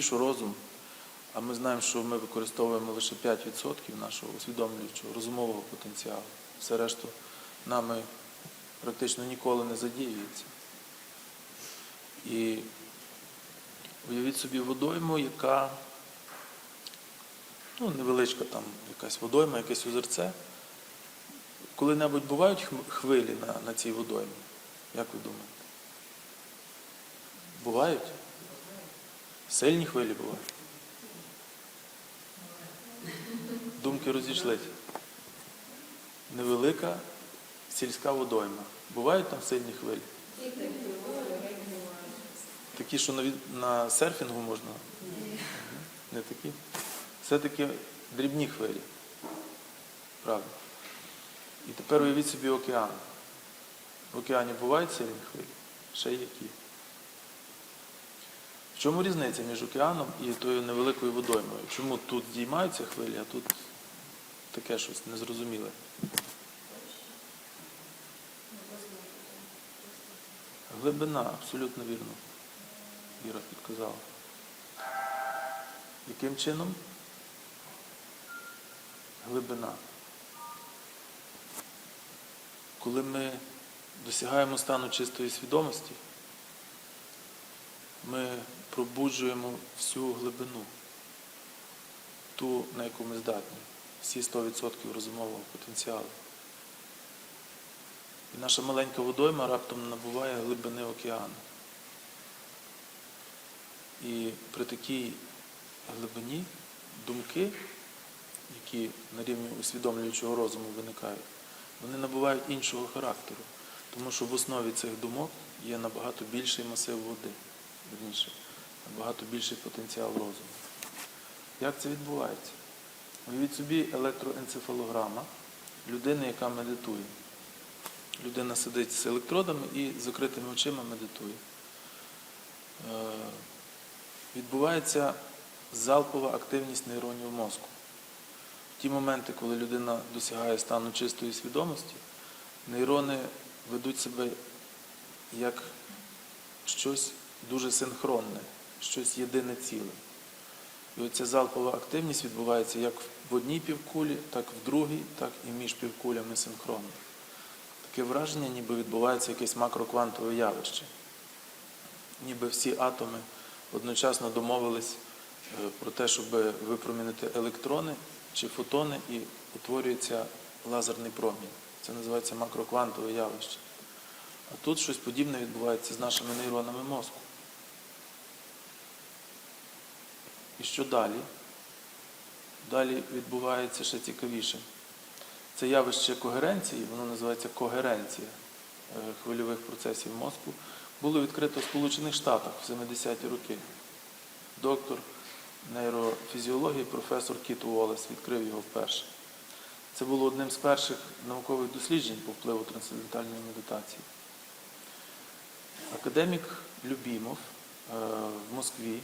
Що розум, а ми знаємо, що ми використовуємо лише 5% нашого усвідомлюючого розумового потенціалу. Все решту нами практично ніколи не задіюється. І уявіть собі водойму, яка ну, невеличка там якась водойма, якесь озерце. Коли-небудь бувають хвилі на, на цій водоймі? Як ви думаєте? Бувають? Сильні хвилі бувають. Думки розійшлися. Невелика сільська водойма. Бувають там сильні хвилі? Такі, що на, на серфінгу можна? Не такі? Все-таки дрібні хвилі. Правда. І тепер уявіть собі океан. В океані бувають сильні хвилі? Ще які? В чому різниця між океаном і тою невеликою водоймою? Чому тут здіймаються хвилі, а тут таке щось незрозуміле? Глибина, абсолютно вірно. Іра підказала. Яким чином? Глибина. Коли ми досягаємо стану чистої свідомості, ми пробуджуємо всю глибину, ту, на яку ми здатні, всі 100% розумового потенціалу. І наша маленька водойма раптом набуває глибини океану. І при такій глибині думки, які на рівні усвідомлюючого розуму виникають, вони набувають іншого характеру, тому що в основі цих думок є набагато більший масив води, верніше, набагато більший потенціал розуму. Як це відбувається? Уявіть собі електроенцефалограма людини, яка медитує. Людина сидить з електродами і з закритими очима медитує. Е, Відбувається залпова активність нейронів мозку. В ті моменти, коли людина досягає стану чистої свідомості, нейрони ведуть себе як щось дуже синхронне, щось єдине ціле. І оця залпова активність відбувається як в одній півкулі, так в другій, так і між півкулями синхронно. Таке враження, ніби відбувається якесь макроквантове явище. Ніби всі атоми одночасно домовились е, про те, щоб випромінити електрони чи фотони, і утворюється лазерний промінь. Це називається макроквантове явище. А тут щось подібне відбувається з нашими нейронами мозку. І що далі? Далі відбувається ще цікавіше. Це явище когеренції, воно називається когеренція е, хвильових процесів мозку, було відкрито в Сполучених Штатах в 70-ті роки. Доктор нейрофізіології, професор Кіт Уоллес відкрив його вперше. Це було одним з перших наукових досліджень по впливу трансцендентальної медитації. Академік Любімов е, в Москві,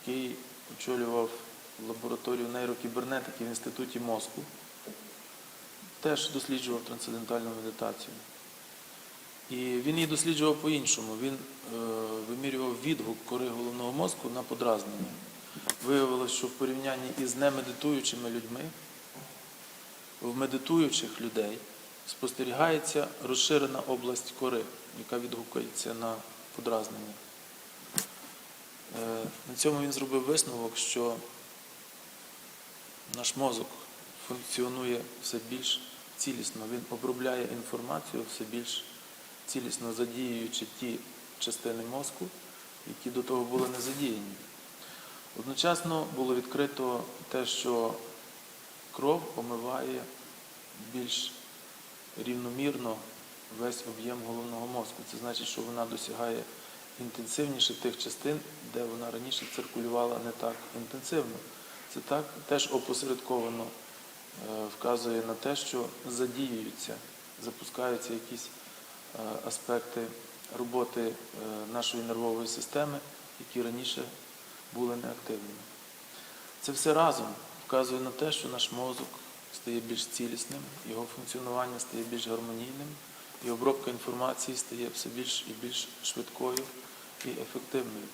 який очолював лабораторію нейрокібернетики в Інституті мозку, теж досліджував трансцендентальну медитацію. І він її досліджував по-іншому. Він е, вимірював відгук кори головного мозку на подразнення. Виявилось, що в порівнянні із немедитуючими людьми, в медитуючих людей спостерігається розширена область кори, яка відгукується на подразнення. Е, на цьому він зробив висновок, що наш мозок функціонує все більш цілісно, він обробляє інформацію все більш цілісно задіюючи ті частини мозку, які до того були не задіяні. Одночасно було відкрито те, що кров омиває більш рівномірно весь об'єм головного мозку. Це значить, що вона досягає інтенсивніше тих частин, де вона раніше циркулювала не так інтенсивно. Це так теж опосередковано е, вказує на те, що задіюються, запускаються якісь е, аспекти роботи е, нашої нервової системи, які раніше були неактивними. Це все разом вказує на те, що наш мозок стає більш цілісним, його функціонування стає більш гармонійним, і обробка інформації стає все більш і більш швидкою і ефективною.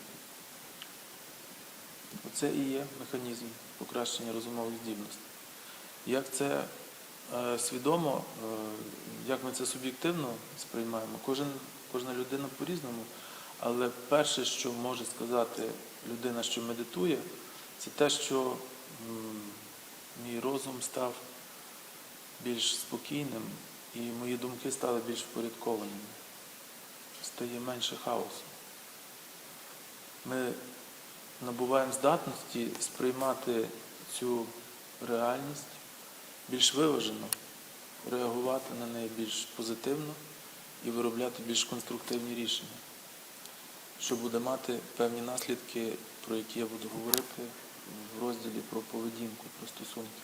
Оце і є механізм покращення розумових здібностей. Як це е, свідомо, е, як ми це суб'єктивно сприймаємо, кожен, кожна людина по-різному. Але перше, що може сказати людина, що медитує, це те, що мій розум став більш спокійним і мої думки стали більш впорядкованими. Стає менше хаосу. Ми набуваємо здатності сприймати цю реальність більш виважено, реагувати на неї більш позитивно і виробляти більш конструктивні рішення, що буде мати певні наслідки, про які я буду говорити в розділі про поведінку, про стосунки.